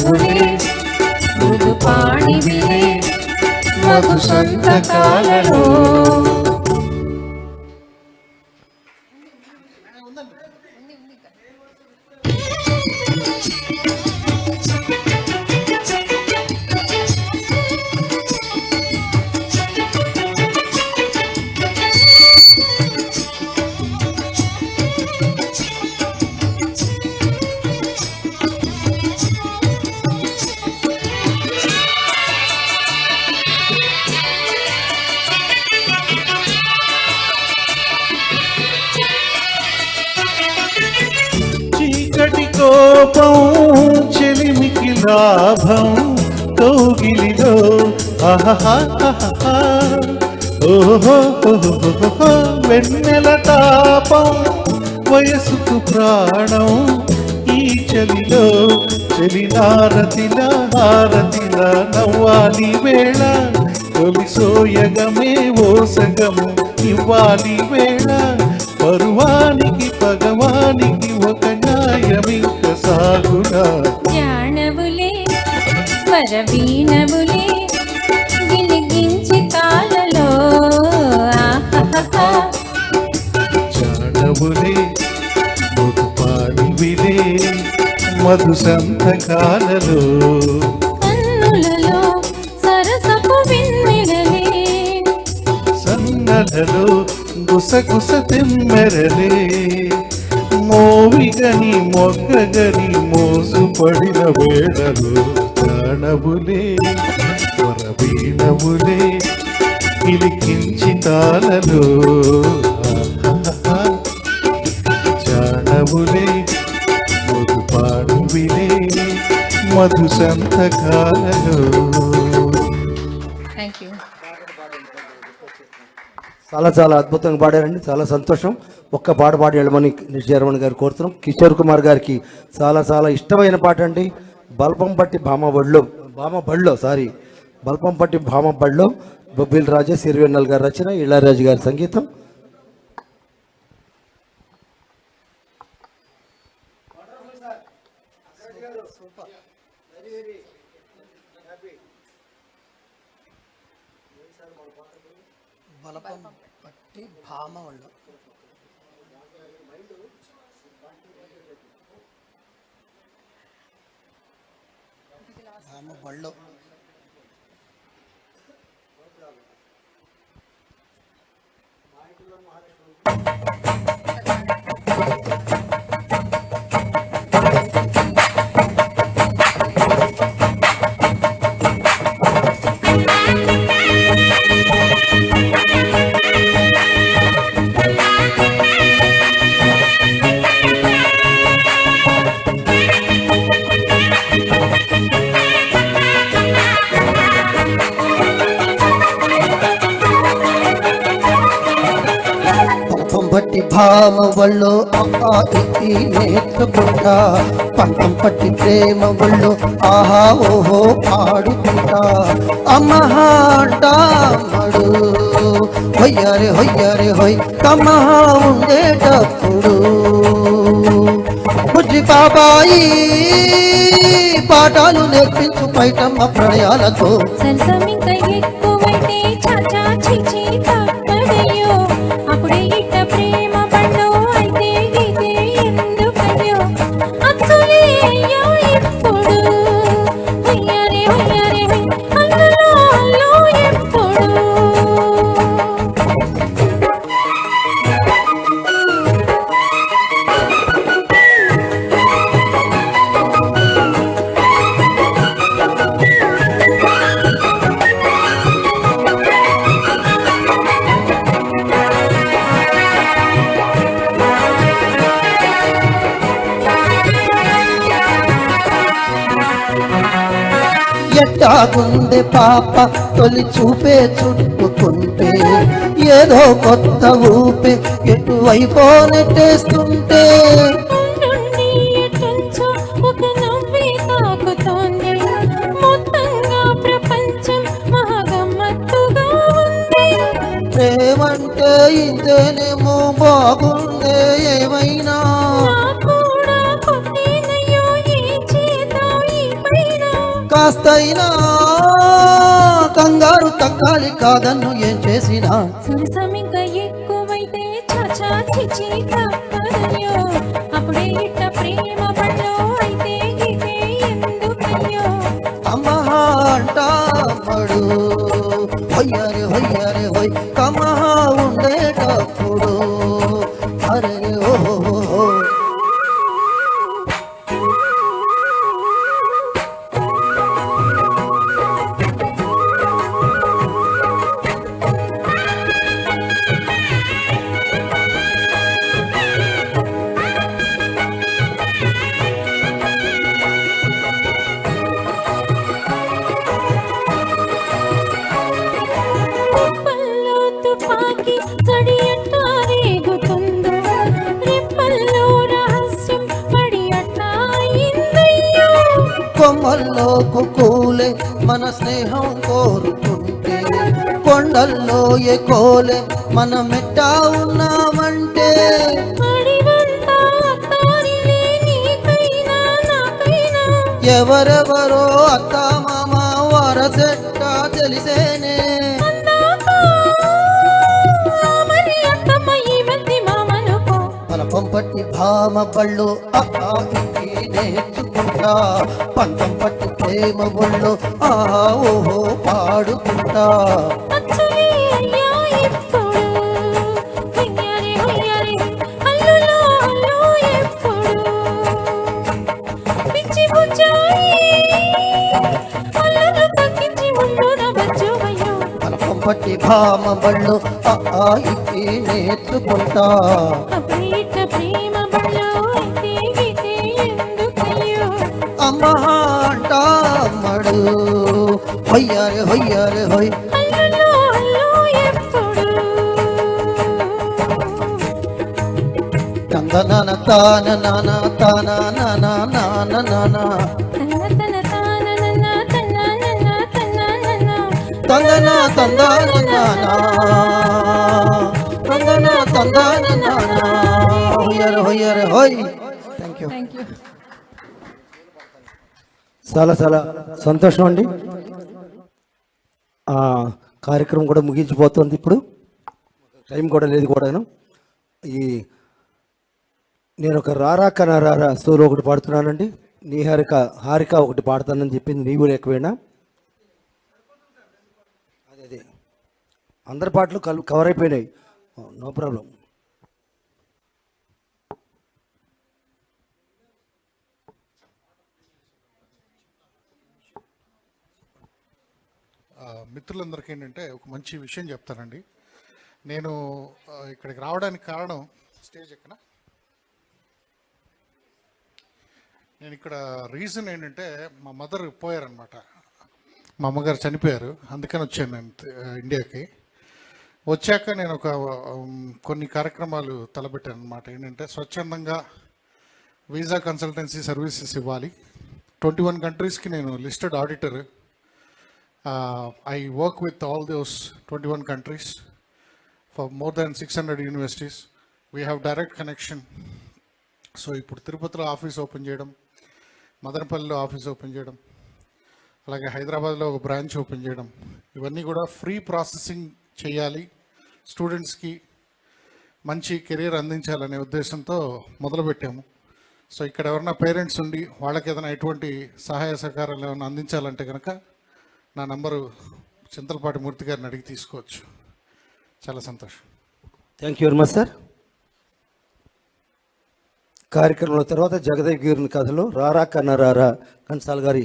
ప్రభువే మృదు పాణివిలే మధు సంతకాలలో లోపం చెలిమికి లాభం కౌగిలిలో ఆహాహాహాహా. ఓహోహోహోహో. వెన్నెల తాపం వయసుకు ప్రాణం ఈ చలిలో చెలినారతిల హారతిల నవ్వాలి వేళ తొలిసోయగమే ఓసగము ఇవ్వాలి వేళ పరువానికి వరవీణవులే గిలిగించి ఆహాహా జానవులే మధుపాడివిలే మధు సంతకాలలో కన్నులలో సరసపు వెన్నెలలే. సన్నలలో గుసగుస తెమ్మెరలే. మోవిగని మొగ్గగని మోసుపడిన వేళలు జానవులే వరవీణవులే కిలికించి తాళలు ఆహాహా. జానవులే మధు మధు సంతకాలలో థ్యాంక్ యూ చాలా చాలా అద్భుతంగా పాడారండి. చాలా సంతోషం. ఒక్క పాట పాడి వెళ్ళమని నిశ్చరమణి గారు కోరుతున్నాం. కిషోర్ కుమార్ గారికి చాలా చాలా ఇష్టమైన పాట అండి బల్పంపట్టి భామ బడిలో భామ బడిలో సారీ బల్పంపట్టి భామ బడిలో బొబ్బిల్ రాజా సిరివెన్నల్ గారి రచన ఇళయరాజు గారి సంగీతం బలపం పట్టి భామ వాళ్ళు భామ బళ్ళు మహారాష్ట్ర పట్టి భామ ఆహా ఇతి నేర్చుకుంటా. పంపం పట్టి ప్రేమ వాళ్ళు ఆహా ఓహో ఆడుకుంటా అమ్మహాడు హొయ్యారే హొయ్యారే హొయ్ కమహా ఉండేటప్పుడు. బుజ్జి బాబాయి పాఠాలు నేర్పించు పైటమ్మ ప్రణయాలతో. ఎట్టాగుంది పాప తొలి చూపే చుట్టుకుంటే ఏదో కొత్త ఊపే ఎటువైపో నెట్టేస్తుంటే నుండి ఎటుంచో ఒక కాస్తైనా కంగారు తక్కాలి కాదన్ను ఏం చేసినా. సరసమింక ఎక్కువైతే చాచా చిచి తప్పదయ్యో. అప్పుడే ఇట్ట ప్రేమ కొమ్మల్లో కుకూలే మన స్నేహం కోరుకుంటే. కొండల్లో ఎకోలే మన మెట్టా ఉన్నామంటే. ఎవరెవరో అత్త మామ వరసెట్ట మన పంపట్టి భామ పళ్ళు ఇంటి నేర్చుకుంటా. పంతం పట్టి ప్రేమ ఒళ్ళు ఆహా ఓహో పాడుకుంటా. అచ్చలే అయ్యా ఇప్పుడు హయ్యారే హయ్యారే అల్లులో ಮಹಾಟ ಮಡು ಹೊಯ್ಯರೆ ಹೊಯ್ಯರೆ ಹೊಯ್ ಚಂದ ನಾನ ತಾನ ನಾನ ತಾನ ನಾನ ನಾನ ನಾನ ತಂದನ ತಂದ ನಾನ ತಂದನ ತಂದ ನಾನ ಹೊಯ್ಯರೆ ಹೊಯ್ಯರೆ ಹೊಯ್ ಥ್ಯಾಂಕ್ ಯು ಥ್ಯಾಂಕ್ ಯು చాలా చాలా సంతోషం అండి. ఆ, కార్యక్రమం కూడా ముగించిపోతుంది ఇప్పుడు. టైం కూడా లేదు కూడాను. ఈ నేను ఒక రారా కన రారా సోలో ఒకటి పాడుతున్నానండి. నీ హారిక హారిక ఒకటి పాడతానని చెప్పింది నీవు లేకపోయినా. అదే అదే. అందరి పాటలు కల్ కవర్ అయిపోయినాయి. నో ప్రాబ్లం ఆ, మిత్రులందరికీ ఏంటంటే ఒక మంచి విషయం చెప్తానండి. నేను ఇక్కడికి రావడానికి కారణం స్టేజ్ ఎక్కడ నేను ఇక్కడ రీజన్ ఏంటంటే మా మదర్ పోయారనమాట మా అమ్మగారు చనిపోయారు. అందుకని వచ్చాను నేను ఇండియాకి. వచ్చాక నేను ఒక కొన్ని కార్యక్రమాలు తలపెట్టాను అనమాట ఏంటంటే స్వచ్ఛందంగా వీసా కన్సల్టెన్సీ సర్వీసెస్ ఇవ్వాలి. ట్వంటీ వన్ కంట్రీస్కి నేను listed auditor. Uh, I work with all those 21 countries for more than 600 universities. We have direct connection. So ఇప్పుడు తిరుపతిలో ఆఫీస్ ఓపెన్ చేయడం మదనపల్లిలో ఆఫీస్ ఓపెన్ చేయడం అలాగే హైదరాబాద్లో ఒక బ్రాంచ్ ఓపెన్ చేయడం ఇవన్నీ కూడా ఫ్రీ ప్రాసెసింగ్ చేయాలి స్టూడెంట్స్కి మంచి కెరీర్ అందించాలనే ఉద్దేశంతో మొదలుపెట్టాము సో ఇక్కడ ఎవరైనా పేరెంట్స్ ఉండి వాళ్ళకి ఏదైనా ఎటువంటి సహాయ సహకారాలు ఏమైనా అందించాలంటే కనుక నా నంబరు చింతలపాటి మూర్తి గారిని అడిగి తీసుకోవచ్చు. చాలా సంతోషం. Thank you very much sir కార్యక్రమంలో తర్వాత జగదేవ్ గారిని కథలో రారా కన్న రారా కన్సాల్ గారి